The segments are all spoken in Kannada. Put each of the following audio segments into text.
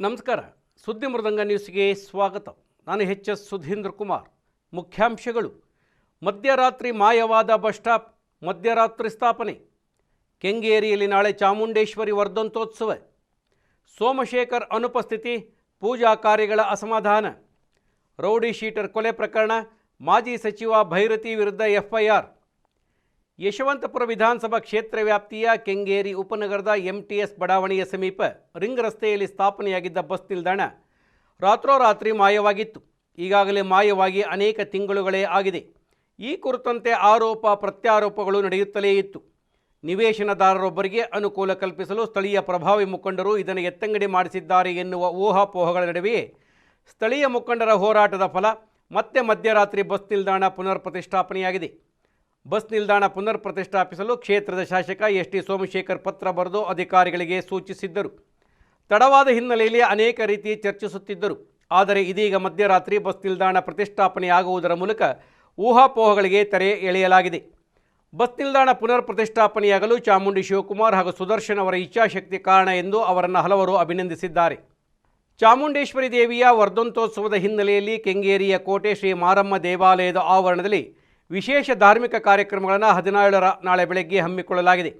ನಮಸ್ಕಾರ. ಸುದ್ದಿ ಮೃದಂಗ ನ್ಯೂಸ್ಗೆ ಸ್ವಾಗತ. ನಾನು ಎಚ್ ಎಸ್ ಸುಧೀಂದ್ರ ಕುಮಾರ್. ಮುಖ್ಯಾಂಶಗಳು. ಮಧ್ಯರಾತ್ರಿ ಮಾಯವಾದ ಬಸ್ ಸ್ಟಾಪ್, ಮಧ್ಯರಾತ್ರಿ ಸ್ಥಾಪನೆ. ಕೆಂಗೇರಿಯಲ್ಲಿ ನಾಳೆ ಚಾಮುಂಡೇಶ್ವರಿ ವರ್ಧಂತೋತ್ಸವ. ಸೋಮಶೇಖರ್ ಅನುಪಸ್ಥಿತಿ, ಪೂಜಾ ಕಾರ್ಯಗಳ ಅಸಮಾಧಾನ. ರೌಡಿ ಶೀಟರ್ ಕೊಲೆ ಪ್ರಕರಣ, ಮಾಜಿ ಸಚಿವ ಭೈರತಿ ವಿರುದ್ಧ ಎಫ್ಐಆರ್. ಯಶವಂತಪುರ ವಿಧಾನಸಭಾ ಕ್ಷೇತ್ರ ವ್ಯಾಪ್ತಿಯ ಕೆಂಗೇರಿ ಉಪನಗರದ ಎಂಟಿಎಸ್ ಬಡಾವಣೆಯ ಸಮೀಪ ರಿಂಗ್ ರಸ್ತೆಯಲ್ಲಿ ಸ್ಥಾಪನೆಯಾಗಿದ್ದ ಬಸ್ ನಿಲ್ದಾಣ ರಾತ್ರೋರಾತ್ರಿ ಮಾಯವಾಗಿತ್ತು. ಈಗಾಗಲೇ ಮಾಯವಾಗಿ ಅನೇಕ ತಿಂಗಳುಗಳೇ ಆಗಿದೆ. ಈ ಕುರಿತಂತೆ ಆರೋಪ, ಪ್ರತ್ಯಾರೋಪಗಳು ನಡೆಯುತ್ತಲೇ ಇತ್ತು. ನಿವೇಶನದಾರರೊಬ್ಬರಿಗೆ ಅನುಕೂಲ ಕಲ್ಪಿಸಲು ಸ್ಥಳೀಯ ಪ್ರಭಾವಿ ಮುಖಂಡರು ಇದನ್ನು ಎತ್ತಂಗಡಿ ಮಾಡಿಸಿದ್ದಾರೆ ಎನ್ನುವ ಊಹಾಪೋಹಗಳ ನಡುವೆಯೇ ಸ್ಥಳೀಯ ಮುಖಂಡರ ಹೋರಾಟದ ಫಲ ಮತ್ತೆ ಮಧ್ಯರಾತ್ರಿ ಬಸ್ ನಿಲ್ದಾಣ ಪುನರ್ ಪ್ರತಿಷ್ಠಾಪನೆಯಾಗಿದೆ ಬಸ್ ನಿಲ್ದಾಣ ಪುನರ್ ಪ್ರತಿಷ್ಠಾಪಿಸಲು ಕ್ಷೇತ್ರದ ಶಾಸಕ ಎಸ್ ಟಿ ಸೋಮಶೇಖರ್ ಪತ್ರ ಬರೆದು ಅಧಿಕಾರಿಗಳಿಗೆ ಸೂಚಿಸಿದ್ದರು. ತಡವಾದ ಹಿನ್ನೆಲೆಯಲ್ಲಿ ಅನೇಕ ರೀತಿ ಚರ್ಚಿಸುತ್ತಿದ್ದರು. ಆದರೆ ಇದೀಗ ಮಧ್ಯರಾತ್ರಿ ಬಸ್ ನಿಲ್ದಾಣ ಪ್ರತಿಷ್ಠಾಪನೆಯಾಗುವುದರ ಮೂಲಕ ಊಹಾಪೋಹಗಳಿಗೆ ತೆರೆ ಎಳೆಯಲಾಗಿದೆ. ಬಸ್ ನಿಲ್ದಾಣ ಪುನರ್ ಪ್ರತಿಷ್ಠಾಪನೆಯಾಗಲು ಚಾಮುಂಡಿ ಶಿವಕುಮಾರ್ ಹಾಗೂ ಸುದರ್ಶನ್ ಅವರ ಇಚ್ಛಾಶಕ್ತಿ ಕಾರಣ ಎಂದು ಅವರನ್ನು ಹಲವರು ಅಭಿನಂದಿಸಿದ್ದಾರೆ. ಚಾಮುಂಡೇಶ್ವರಿ ದೇವಿಯ ವರ್ಧಂತೋತ್ಸವದ ಹಿನ್ನೆಲೆಯಲ್ಲಿ ಕೆಂಗೇರಿಯ ಕೋಟೆ ಶ್ರೀ ಮಾರಮ್ಮ ದೇವಾಲಯದ ಆವರಣದಲ್ಲಿ ವಿಶೇಷ ಧಾರ್ಮಿಕ ಕಾರ್ಯಕ್ರಮಗಳನ್ನು ಹದಿನೇಳರ ನಾಳೆ ಬೆಳಗ್ಗೆ ಹಮ್ಮಿಕೊಳ್ಳಲಾಗಿದೆ.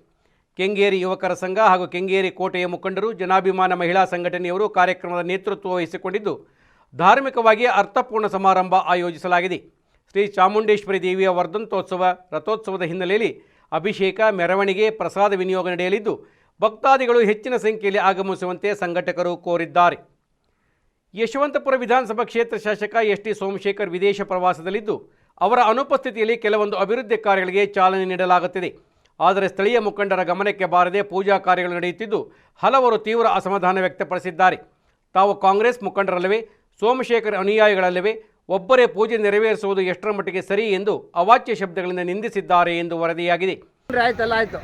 ಕೆಂಗೇರಿ ಯುವಕರ ಸಂಘ ಹಾಗೂ ಕೆಂಗೇರಿ ಕೋಟೆಯ ಮುಖಂಡರು, ಜನಾಭಿಮಾನ ಮಹಿಳಾ ಸಂಘಟನೆಯವರು ಕಾರ್ಯಕ್ರಮದ ನೇತೃತ್ವ ವಹಿಸಿಕೊಂಡಿದ್ದು, ಧಾರ್ಮಿಕವಾಗಿ ಅರ್ಥಪೂರ್ಣ ಸಮಾರಂಭ ಆಯೋಜಿಸಲಾಗಿದೆ. ಶ್ರೀ ಚಾಮುಂಡೇಶ್ವರಿ ದೇವಿಯ ವರ್ಧಂತೋತ್ಸವ ರಥೋತ್ಸವದ ಹಿನ್ನೆಲೆಯಲ್ಲಿ ಅಭಿಷೇಕ, ಮೆರವಣಿಗೆ, ಪ್ರಸಾದ ವಿನಿಯೋಗ ನಡೆಯಲಿದ್ದು, ಭಕ್ತಾದಿಗಳು ಹೆಚ್ಚಿನ ಸಂಖ್ಯೆಯಲ್ಲಿ ಆಗಮಿಸುವಂತೆ ಸಂಘಟಕರು ಕೋರಿದ್ದಾರೆ. ಯಶವಂತಪುರ ವಿಧಾನಸಭಾ ಕ್ಷೇತ್ರ ಶಾಸಕ ಎಸ್ ಟಿ ಸೋಮಶೇಖರ್ ವಿದೇಶ ಪ್ರವಾಸದಲ್ಲಿದ್ದು ಅವರ ಅನುಪಸ್ಥಿತಿಯಲ್ಲಿ ಕೆಲವೊಂದು ಅಭಿವೃದ್ಧಿ ಕಾರ್ಯಗಳಿಗೆ ಚಾಲನೆ ನೀಡಲಾಗುತ್ತಿದೆ. ಆದರೆ ಸ್ಥಳೀಯ ಮುಖಂಡರ ಗಮನಕ್ಕೆ ಬಾರದೆ ಪೂಜಾ ಕಾರ್ಯಗಳು ನಡೆಯುತ್ತಿದ್ದು ಹಲವರು ತೀವ್ರ ಅಸಮಾಧಾನ ವ್ಯಕ್ತಪಡಿಸಿದ್ದಾರೆ. ತಾವು ಕಾಂಗ್ರೆಸ್ ಮುಖಂಡರಲ್ಲವೇ ಸೋಮಶೇಖರ್ ಅನುಯಾಯಿಗಳಲ್ಲವೇ ಒಬ್ಬರೇ ಪೂಜೆ ನೆರವೇರಿಸುವುದು ಎಷ್ಟರ ಮಟ್ಟಿಗೆ ಸರಿ ಎಂದು ಅವಾಚ್ಯ ಶಬ್ದಗಳಿಂದ ನಿಂದಿಸಿದ್ದಾರೆ ಎಂದು ವರದಿಯಾಗಿದೆ. ಆಯ್ತಲ್ಲ ಆಯ್ತು.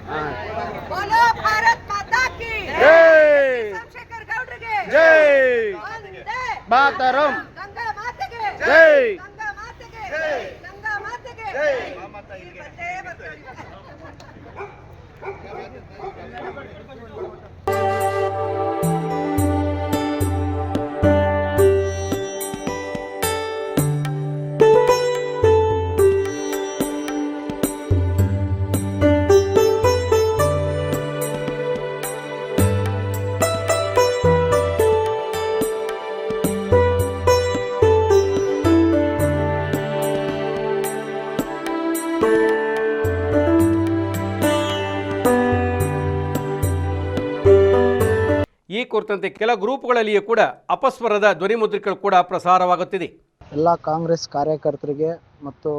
ಈ ಕುರಿತಂತೆ ಕೆಲ ಗ್ರೂಪ್ಗಳಲ್ಲಿಯೂ ಕೂಡ ಅಪಸ್ವರದ ಧ್ವನಿಮುದ್ರಿಕೆಗಳು ಕೂಡ ಪ್ರಸಾರವಾಗುತ್ತಿದೆ. ಎಲ್ಲ ಕಾಂಗ್ರೆಸ್ ಕಾರ್ಯಕರ್ತರಿಗೆ ಮತ್ತು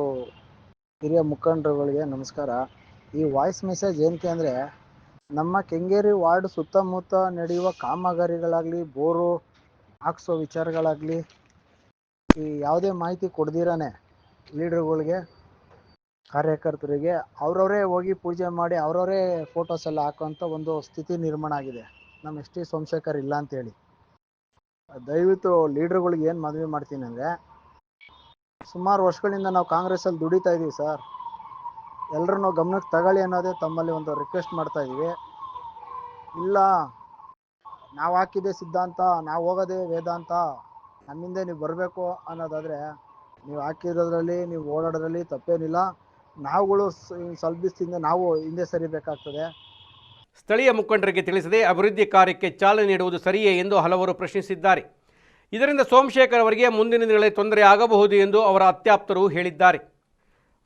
ಹಿರಿಯ ಮುಖಂಡರುಗಳಿಗೆ ನಮಸ್ಕಾರ. ಈ ವಾಯ್ಸ್ ಮೆಸೇಜ್ ಏನಕ್ಕೆ ಅಂದರೆ, ನಮ್ಮ ಕೆಂಗೇರಿ ವಾರ್ಡ್ ಸುತ್ತಮುತ್ತ ನಡೆಯುವ ಕಾಮಗಾರಿಗಳಾಗಲಿ, ಬೋರು ಹಾಕ್ಸೋ ವಿಚಾರಗಳಾಗಲಿ, ಈ ಯಾವುದೇ ಮಾಹಿತಿ ಕೊಡ್ದಿರಾನೆ ಲೀಡರ್ಗಳಿಗೆ, ಕಾರ್ಯಕರ್ತರಿಗೆ, ಅವರವರೇ ಹೋಗಿ ಪೂಜೆ ಮಾಡಿ ಅವರವರೇ ಫೋಟೋಸ್ ಎಲ್ಲ ಹಾಕೋಂಥ ಒಂದು ಸ್ಥಿತಿ ನಿರ್ಮಾಣ ಆಗಿದೆ. ನಮ್ಮ ಎಸ್ ಟಿ ಸೋಮಶೇಖರ್ ಇಲ್ಲ ಅಂತೇಳಿ. ದಯವಿಟ್ಟು ಲೀಡರ್ಗಳಿಗೆ ಏನು ಮನವಿ ಮಾಡ್ತೀನಿ ಅಂದರೆ, ಸುಮಾರು ವರ್ಷಗಳಿಂದ ನಾವು ಕಾಂಗ್ರೆಸ್ಸಲ್ಲಿ ದುಡಿತಾ ಇದ್ದೀವಿ ಸರ್. ಎಲ್ಲರನ್ನೂ ಗಮನಕ್ಕೆ ತಗೊಳ್ಳಿ ಅನ್ನೋದೇ ತಮ್ಮಲ್ಲಿ ಒಂದು ರಿಕ್ವೆಸ್ಟ್ ಮಾಡ್ತಾ ಇದ್ದೀವಿ ಇಲ್ಲ, ನಾವು ಹಾಕಿದ್ದೆ ಸಿದ್ಧಾಂತ, ನಾವು ಹೋಗೋದೇ ವೇದಾಂತ, ನಮ್ಮಿಂದೆ ನೀವು ಬರಬೇಕು ಅನ್ನೋದಾದರೆ, ನೀವು ಹಾಕಿರೋದ್ರಲ್ಲಿ, ನೀವು ಓಡಾಡೋದ್ರಲ್ಲಿ ತಪ್ಪೇನಿಲ್ಲ. ನಾವುಗಳು ಸ್ವಲ್ಪ ನಾವು ಹಿಂದೆ ಸರಿಬೇಕಾಗ್ತದೆ. ಸ್ಥಳೀಯ ಮುಖಂಡರಿಗೆ ತಿಳಿಸದೆ ಅಭಿವೃದ್ಧಿ ಕಾರ್ಯಕ್ಕೆ ಚಾಲನೆ ನೀಡುವುದು ಸರಿಯೇ ಎಂದು ಹಲವರು ಪ್ರಶ್ನಿಸಿದ್ದಾರೆ. ಇದರಿಂದ ಸೋಮಶೇಖರ್ ಅವರಿಗೆ ಮುಂದಿನ ದಿನಗಳಲ್ಲಿ ತೊಂದರೆ ಆಗಬಹುದು ಎಂದು ಅವರ ಅತ್ಯಾಪ್ತರು ಹೇಳಿದ್ದಾರೆ.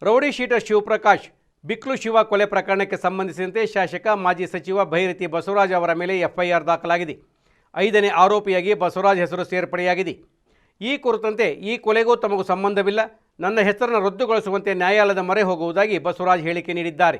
ರೌಡಿ ಶೀಟರ್ ಶಿವಪ್ರಕಾಶ್, ಬಿಕ್ಲು ಶಿವ ಕೊಲೆ ಪ್ರಕರಣಕ್ಕೆ ಸಂಬಂಧಿಸಿದಂತೆ ಶಾಸಕ, ಮಾಜಿ ಸಚಿವ ಭೈರತಿ ಬಸವರಾಜ್ ಅವರ ಮೇಲೆ ಎಫ್ಐಆರ್ ದಾಖಲಾಗಿದೆ. ಐದನೇ ಆರೋಪಿಯಾಗಿ ಬಸವರಾಜ್ ಹೆಸರು ಸೇರ್ಪಡೆಯಾಗಿದೆ. ಈ ಕುರಿತಂತೆ ಈ ಕೊಲೆಗೂ ತಮಗೂ ಸಂಬಂಧವಿಲ್ಲ. ನನ್ನ ಹೆಸರನ್ನು ರದ್ದುಗೊಳಿಸುವಂತೆ ನ್ಯಾಯಾಲಯದ ಮೊರೆ ಹೋಗುವುದಾಗಿ ಬಸವರಾಜ್ ಹೇಳಿಕೆ ನೀಡಿದ್ದಾರೆ.